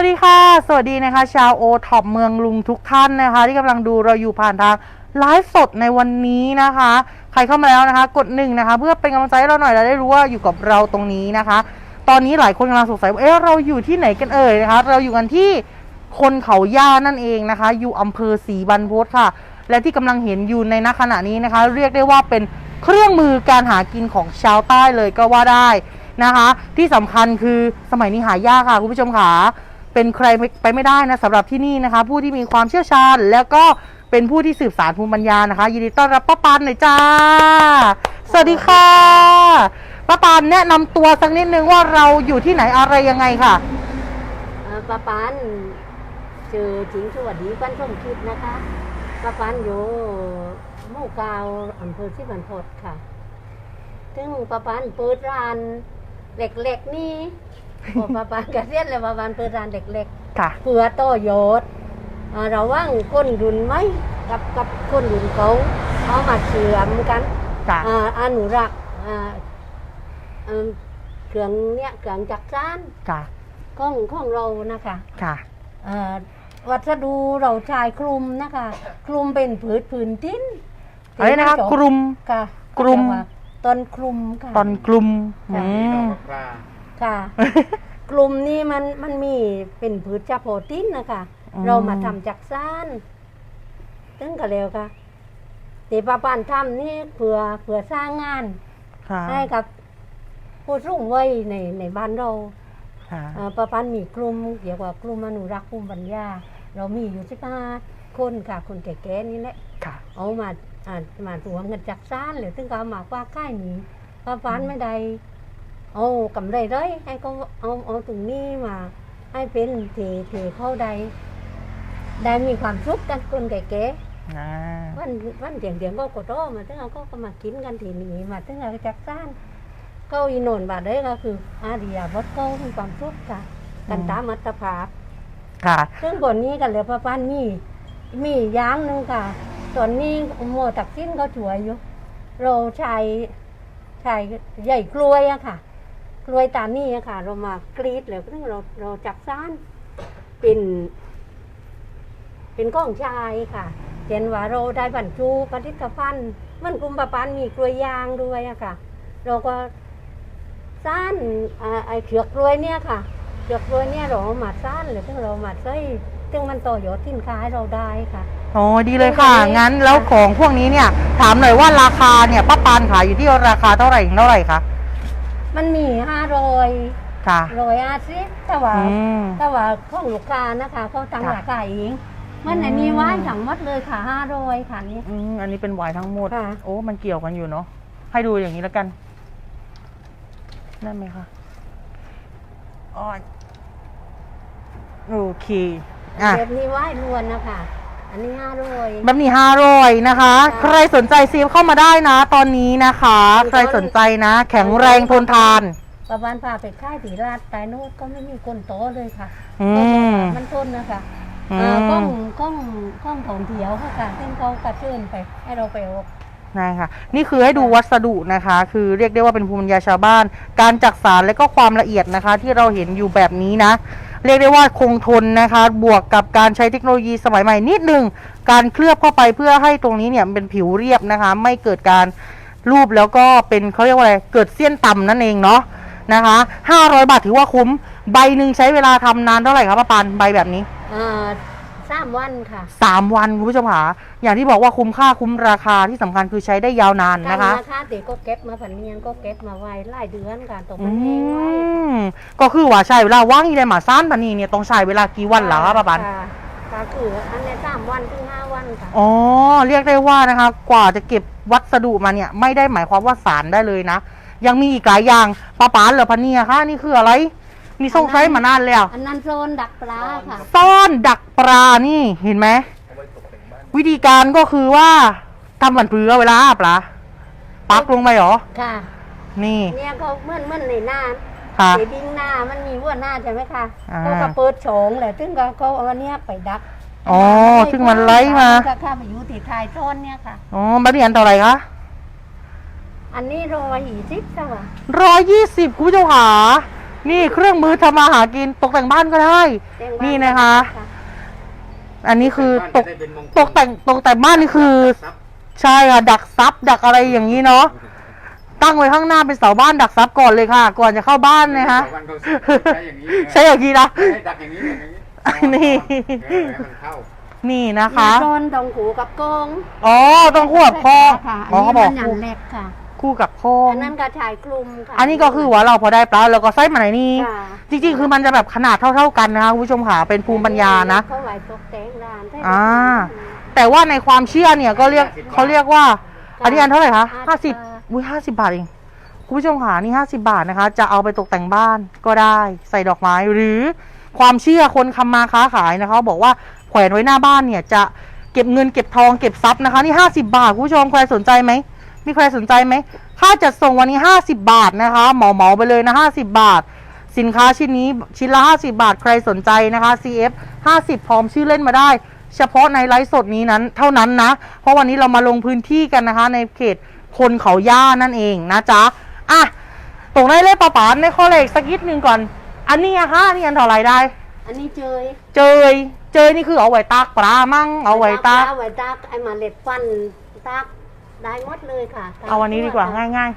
วัสดีค่ะ สวัสดีนะคะ ชาวโอท็อปเมืองลุงทุกท่านนะคะ ที่กำลังดูเราอยู่ผ่านทางไลฟ์สดในวันนี้นะคะ ใครเข้ามาแล้วนะคะ กดหนึ่งนะคะ เพื่อเป็นกำลังใจให้เราหน่อยเราได้รู้ว่าอยู่กับเราตรงนี้นะคะ ตอนนี้หลายคนกำลังสงสัยว่าเอ๊ะเราอยู่ที่ไหนกันเอ่ยนะคะ เราอยู่กันที่คนเขาย่านั่นเองนะคะ อยู่อำเภอศรีบรรพตค่ะ และที่กำลังเห็นอยู่ในณขณะนี้นะคะ เรียกได้ว่าเป็นเครื่องมือการหากินของชาวใต้เลยก็ว่าได้นะคะ ที่สำคัญคือสมัยนี้หายากค่ะคุณผู้ชมค่ะ เป็นใครไปไม่ได้นะสำหรับที่นี่นะคะ ผู้ที่มีความเชี่ยวชาญ แล้วก็เป็นผู้ที่สืบสารภูมิปัญญานะคะ ยินดีต้อนรับป้าปานหน่อยจ้า สวัสดีค่ะป้าปานแนะนำตัวสักนิดนึงว่าเราอยู่ที่ไหนอะไรยังไงค่ะ เอ่อป้าปานเจอจริงสวัสดีบ้านสมคิดนะคะป้าปานอยู่หมู่เกาวอำเภอที่บันพดค่ะถึงป้าปานเปิดร้านเล็กๆนี่ พอป้าปานเกษียณแล้วป้าปานเปิดร้านเล็กค่ะ ๆ เพื่อโตโยศอ่าระหว่างคนรุ่นไหมกับกับคนรุ่นเขาเอามาเชื่อมกันค่ะ อ่าอนุรักษ์อ่าเอิ่มเครื่องเนี้ยเครื่องจักรจานค่ะ ของของเรานะคะ ค่ะ เอ่อวัสดุเราใช้คลุมนะคะคลุมเป็นผืนผืนทิ้นอะไรนะคะที่กลุ่ม ค่ะกลุ่มเขาเรียว่าต้นคลุมค่ะตอนกลุ่มค่ะอืม ค่ะ กลุ่มนี้มันมันมีเป็นผืนเฉพาะทิ้นนะคะอืมเรามาทำจากซ่านตึงกันแล้วค่ะตีป้าปานทำนี่เพื่อเพื่อสร้างงาน ค่ะให้กับผู้สูงวัยในในบ้านเราค่ะอ่าประพันธ์มีกลุ่มเกี่ยวกับกลุ่มอนุรักษ์ภูมิปัญญา เรามีอยู่สิบห้าคนค่ะคนแก่ๆนี่แหละ ค่ะ เอามาอ่ามารวมกันจากซ่านหรือถึงก็เอามาว่าค่ายนี้ประพันธ์ไม่ได้ เอากำไรเลยให้เขาเอาเอาตรงนี้มา ให้เป็นเทเทเข้าได้ได้มีความสุขกันคนแก่อ่าๆวันวันเดียงเดียงก็กดโตมาถึงเอาก็มากินกันทีนี้มาถึงเอาจากซ่านเก้าอีโนนบาดเลยก็คืออาเดียบดเก้ามีความสุขค่ะกันตามอัตภาพ ค่ะซึ่งบนนี้กันเหลือประมาณมีมีอยางหนึ่งค่ะส่วนนี้โมตักสิ้นก็ช่วยอยู่เราใช้ใช้ใหญ่กล้วยอะค่ะ กล้วยตามนี่อะค่ะ เรามากรีดแล้วซึ่งเราเราจับซ่านเป็น เป็นก้องชายค่ะเห็นว่าเราได้บรรจุผลิตภัณฑ์มันกลุ่มประปันมีกล้วยยางด้วยอะค่ะ เราก็ซ่านอ่าไอ้เขือกกล้วยเนี่ยค่ะเขือกกล้วยเนี่ยเราเอามาซ่านหรือถึงเรามาใส่ซึ่งมันต่อยอดสินค้าให้เราได้ค่ะโอ้ดีเลยค่ะตรงนี้งั้นแล้วของพวกนี้เนี่ย ถามหน่อยว่าราคาเนี่ยป้าปานขายอยู่ที่ราคาเท่าไหร่ถึงเท่าไหร่คะ มันมีห้าร้อยค่ะ ร้อยอาซิแต่ว่าอืม แต่ว่าของลูกค้านะคะเขาตั้งค่ะ ราคาเองมันอันนี้ว่านทั้งหมดเลยค่ะห้าร้อยค่ะนี่ อืมอันนี้เป็นไวน์ทั้งหมด ค่ะ โอ้ มันเกี่ยวกันอยู่เนาะ ให้ดูอย่างนี้แล้วกัน ได้ไหมคะอ้อยโอเค อะ แบบนี้ว่านล้วนนะคะ อันนี้ห้าร้อยแบบนี้ห้าร้อยนะคะค่ะใครสนใจซีฟเข้ามาได้นะ ตอนนี้นะคะ ใครสนใจนะ แข็งแรงทนทาน ประมาณพาไปค่ายตีราดตายโน้ตก็ไม่มีคนโตเลยค่ะอืมมันทนนะคะอืมเอ่อกล้องกล้องกล้องของเถียวค่ะค่ะซึ่งเขากระเชิญไป ให้เราไปเอานี่ค่ะนี่คือให้ดูวัสดุนะคะ คือเรียกได้ว่าเป็นภูมิปัญญาชาวบ้าน การจักสารและก็ความละเอียดนะคะ ที่เราเห็นอยู่แบบนี้นะ เรียกได้ว่าคงทนนะคะ บวกกับการใช้เทคโนโลยีสมัยใหม่นิดนึง การเคลือบเข้าไปเพื่อให้ตรงนี้เนี่ยเป็นผิวเรียบนะคะ ไม่เกิดการรูปแล้วก็เป็นเขาเรียกว่าอะไร เกิดเสี้ยนต่ำนั่นเองเนาะนะคะ500 บาทถือว่าคุ้ม ใบหนึ่งใช้เวลาทำนานเท่าไหร่ครับป้าปานใบแบบนี้อ่า สามวันค่ะสามวันคุณผู้ชมค่ะอย่างที่บอกว่าคุ้มค่าคุ้มราคาที่สำคัญคือใช้ได้ยาวนานการนะคะ ราคาเด็กก็เก็บมาผันเนียงก็เก็บมาไว้หลายเดือนค่ะตกอืมันเองไว้มก็คือว่าใช้เวลาว่างอีไดหมาซ่านปานนีเนี่ยต้องใช้เวลากี่วันเหรอครับป้าปันค่ะก็คืออันนี้สามวันถึงห้าวันค่ะอ๋อเรียกได้ว่านะคะ กว่าจะเก็บวัสดุมาเนี่ยไม่ได้หมายความว่าสารได้เลยนะ ยังมีอีกหลายอย่างป้าปานเหรอพันเนี่ยคะนี่คืออะไร นี่ส่งไซส์มานานแล้วอันนั้นโซนดักปลาค่ะ ซ่อนดักปลานี่เห็นไหมวิธีการก็คือว่าทำบันพือเวลาอาบปลาปักลงไปเหรอค่ะ นี่เนี่ยเขาเหมื่อนเหมื่อนในหน้าค่ะเดดิ้งหน้ามันมีวัวหน้าใช่ไหมคะอ่าเขาก็เปิดโฉงเลยซึ่งก็เขาเอาอันเนี้ยไปดักอ๋อซึ่งมันไล่มาก็ข้าไปอยู่ที่ท้ายโซนเนี่ยค่ะอ๋อบัตรนี้อันเท่าไหร่คะอันนี้ร้อยยี่สิบใช่ป่ะร้อยยี่สิบคุณผู้ชมค่ะ นี่เครื่องมือทำมาหากินตกแต่งบ้านก็ได้ แจ้งบ้านี่นะคะ อันนี้คือตกบ้านจะได้เป็นมงคลตกแต่งตกแต่งบ้านนี่คือทรัพย์ใช่ค่ะดักซับดักอะไรอย่างนี้เนาะตั้งไว้ข้างหน้าเป็นเสาบ้านดักซับก่อนเลยค่ะ ก่อนจะเข้าบ้านนะคะชาวบ้านเขาใช้อย่างนี้ใช่อย่างนี้นะ ให้ดักอย่างนี้อย่างนี้นี่เออให้มันเข้านี่นะคะโดนตรงหูกับกงอ๋อต้องคู่กับพ่อค่ะอ๋อเขาอันบนี้อกมันหยัคู่นเล็กค่ะ คู่กับพ่ออันนั้นกระชายคลุมค่ะอันนี้ก็คือว่าเราพอได้ปลาเราก็ใส่มาไหนนี่ค่ะจริงๆ คือมันจะแบบขนาดเท่า ๆกันนะคะคุณผู้ชมค่ะเป็นภูมิปัญญานะ เขาไหวตกแต่งร้านได้อ่า แต่ว่าในความเชื่อเนี่ยก็เรียกเขาเรียกว่า อันนี้อันเท่าไหร่คะห้าสิบอุ้ยห้าสิบาทเองคุณผู้ชมค่ะนี่ห้าสิบาทนะคะ จะเอาไปตกแต่งบ้านก็ได้ใส่ดอกไม้หรือความเชื่อคนคำมาค้าขายนะคะ บอกว่าแขวนไว้หน้าบ้านเนี่ยจะเก็บเงินเก็บทองเก็บทรัพย์นะคะ นี่ห้าสิบาทคุณผู้ชมใครสนใจไหม มีใครสนใจไหมค่าจัดส่งวันนี้ห้าสิบาทนะคะเหมาเหมาๆไปเลยนะห้าสิบาท สินค้าชิ้นนี้ชิ้นละ 50 บาทใครสนใจนะคะ CF 50 พร้อมชื่อเล่นมาได้ เฉพาะในไลฟ์สดนี้นั้นเท่านั้นนะ เพราะวันนี้เรามาลงพื้นที่กันนะคะ ในเขตคนเขาย่านั่นเองนะจ๊ะอะตรงได้เลขปะปานในข้อเลขสักนิดหนึ่งก่อน อันนี้อะฮะอันนี่อันเท่าไหรได้ อันนี้เจยเจยเจยนี่คือเอาไว้ตากปลามั่งเอาไว้ตาก เอาไว้ตากไอ้มาเล็ดฟันตาก ได้หมดเลยค่ะเอาวันนี้ดีกว่าง่าย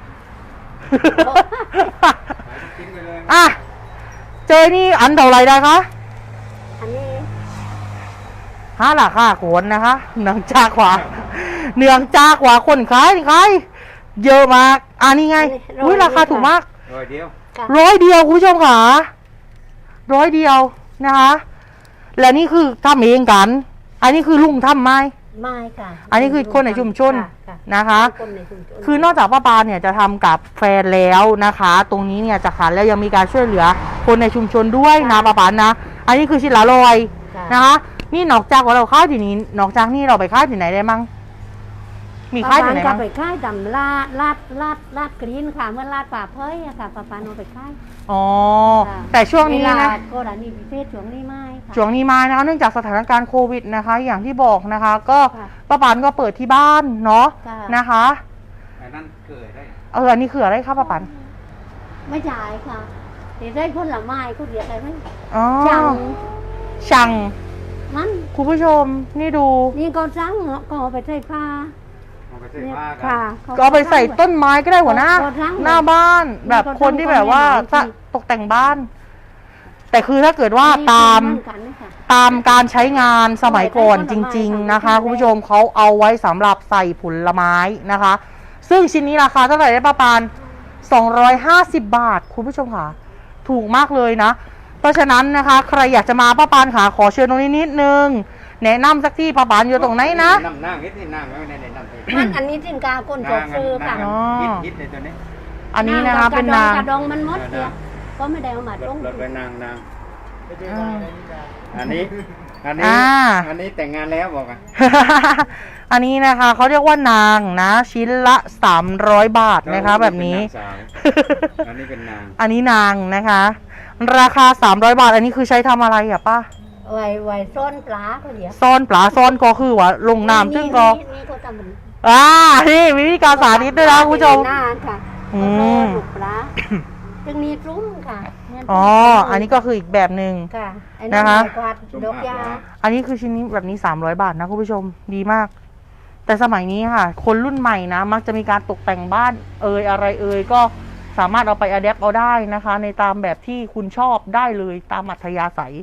ทิ้งไปเลยๆอะเจยนี่อันเท่าไหรได้คะอันนี้ห้าหลักห้าโขนนะคะเนื่องจากว่าเนื่องจากว่าคนขายขายเยอะมากอันนี้ไงอุ้ยราคาถูกมากร้อยเดียวค่ะร้อยเดียวคุณผู้ชมค่ะร้อยเดียวนะคะ และนี่คือทำเองกัน อันนี้คือลุงทำไหมไม่ค่ะ อันนี้คือคนในชุมชนค่ะ นะคะ คนในชุมชนคือนอกจากป้าปาเนี่ยจะทำกับแฟนแล้วนะคะ ตรงนี้เนี่ยจะขายแล้วยังมีการช่วยเหลือคนในชุมชนด้วยนะป้าปานะอันนี้คือชิ้นละร้อยค่ะนะคะ นี่นอกจากว่าเราค้ายที่นี้นอกจากนี่เราไปค้ายที่ไหนได้มั่ง มีค้ายที่ไหนปะปมั่งก็ไปค่ายดำลาดลาดลาดลาดกรีนค่ะเมื่อลาดป่าเพ้ยอะค่ะปะปานเอาไปค่าย อ๋อ ค่ะ แต่ช่วงนี้เวนะ ลาก็ร้านนี้พิเศษช่วงนี้ไม่ค่ะ ช่วงนี้มานะคะเนื่องจากสถานการณ์โควิดนะคะ อย่างที่บอกนะคะ ก็ค่ะ ป้าปานก็เปิดที่บ้านเนาะค่ะนะคะ อันนั้นเกิดได้ เอออันนี้คืออะไรคะป้าปานไม่จ่ายค่ะเดี๋ยวได้ผลไม้ก็เรียกอะไรไหมอ๋อจังช่างมัน คุณผู้ชมนี่ดู นี่ก็จังเอาไปใส่ผ้าเอาไปใส่ผ้า ค่ะนก็เอาไปใส่ต้นไม้ก็ได้หัวหน้าก็ทั้งหน้าบ้าน แบบก็ทั้งคนที่แบบว่าก็ไม่ได้จะตกแต่งบ้าน แต่คือถ้าเกิดว่านี่ตามเหอนกันนะคะ ตามการใช้งานสมัยก่อนเอาไว้จใช้ริงผลไม้ๆนะคะค่ะคุณผู้ชมเขาเอาไว้สำหรับใส่ผลไม้นะคะ ซึ่งชิ้นนี้ราคาเท่าไหร่ได้ประมาณ250 บาท คุณผู้ชมค่ะ ถูกมากเลยนะ เพราะฉะนั้นนะคะ ใครอยากจะมาป้าปานขาขอเชิญตรงนี้นิดนึง แนะนำสักที่ป้าปานอยู่ตรงไหนนะ นั่งนั่งนิดนี่นั่งไว้ในในนั่งไปมันอันนี้สินค้าคนชอบซื้อค่ะอ๋อฮิตฮิตในตัวนี้อันนี้นะคะเป็นนาง กระดองมันหมดเนี่ยก็ไม่ได้เอามาลงรถไปนางนางอ่าอันนี้อันนี้อ่า อันนี้แต่งงานแล้วบอกอะอันนี้นะคะเขาเรียกว่านางนะ ชิ้นละ300 บาทนะคะ แบบนี้ เป็างสาวอันนี้เป็นนางอันนี้นางนะคะ ราคา 300 บาท อันนี้คือใช้ทำอะไรอะป้า ไว้ไว้ซ่อนปลาก็เดี๋ยวซ่อนปลาซ่อนก็คือว่าลงน้ำซึ่งก็นี่นี่ก็ทำเป็นอ่านี่มีวิธีการสาธิตด้วยนะคุณผู้ชมหน้าค่ะอืก็มซ่อนลูกปลาจึงมีซุ้มค่ะเนี่ยอ๋อ อันนี้ก็คืออีกแบบหนึ่งค่ะไอ้นั่นนะคะไม้กวาดดอกยาอันนี้คือชิ้นนี้แบบนี้300บาทนะคุณผู้ชมดีมาก แต่สมัยนี้ค่ะ คนรุ่นใหม่นะ มักจะมีการตกแต่งบ้านเอ่ยอะไรเอ่ยก็สามารถเอาไปอัดแอปเอาได้นะคะ ในตามแบบที่คุณชอบได้เลยตามอัธยาศัย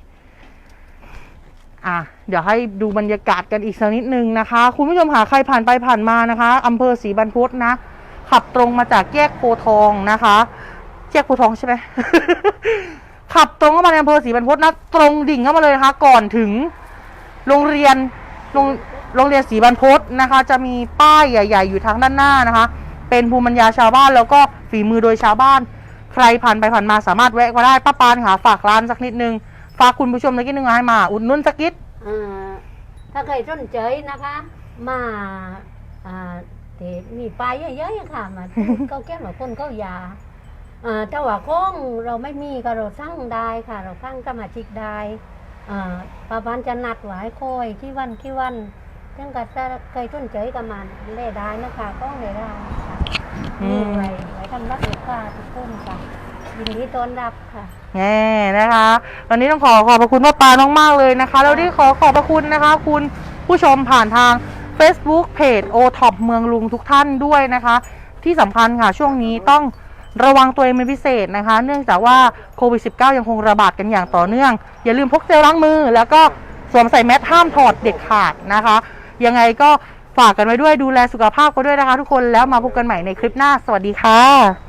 อะเดี๋ยวให้ดูบรรยากาศกันอีกสักนิดนึงนะคะ คุณผู้ชมหาใครผ่านไปผ่านมานะคะอำเภอศรีบรรพตนะ ขับตรงมาจากแยกโพทองนะคะแยกโพทองใช่ไหมขับตรงเข้ามาในอำเภอศรีบรรพตนะตรงดิ่งเข้ามาเลยนะคะ ก่อนถึงโรงเรียนโรงโรงเรียนศรีบรรพตนะคะ จะมีป้ายใหญ่ ๆ อยู่ทางด้านหน้านะคะ เป็นภูมิปัญญาชาวบ้านแล้วก็ฝีมือโดยชาวบ้าน ใครผ่านไปผ่านมาสามารถแวะก็ได้ป้าปานค่ะฝากร้านสักนิดนึง ฝากคุณผู้ชมสักนิดนึงให้มา อุดหนุนสักนิดอ่าถ้าใครสนใจนะคะ มาอ่าเดี๋ยวมีปลายเยอะๆค่ะมาเขาแก้มาคนเขายาอ่าแต่ว่าของเราไม่มีก็เราสั่งได้ค่ะ เราสั่งสมาชิกได้อ่าประมาณจะนัดไว้คอยที่วันที่วันซึ่งก็ถ้าเคยสนใจก็มาเล่ได้นะคะก็เลยได้ค่ะอืมไว้ไว้ทำรับลูกค้าทุกคนค่ะ ยินดีต้อนรับค่ะแง่นะคะ วันนี้ต้องขอขอบพระคุณป้าปามากๆเลยนะคะ แล้วที่ขอขอบพระคุณนะคะ คุณผู้ชมผ่านทาง Facebook เพจ o t o p เมืองลุงทุกท่านด้วยนะคะ ที่สำคัญค่ะช่วงนี้ต้องระวังตัวเองเป็นพิเศษนะคะ เนื่องจากว่าโควิด -19 ยังคงระบาดกันอย่างต่อเนื่อง อย่าลืมพกเจลล้างมือ แล้วก็สวมใส่แมสห้ามถอดเด็ดขาดนะคะ ยังไงก็ฝากกันไว้ด้วยดูแลสุขภาพกันด้วยนะคะ ทุกคนแล้วมาพบกันใหม่ในคลิปหน้า สวัสดีค่ะ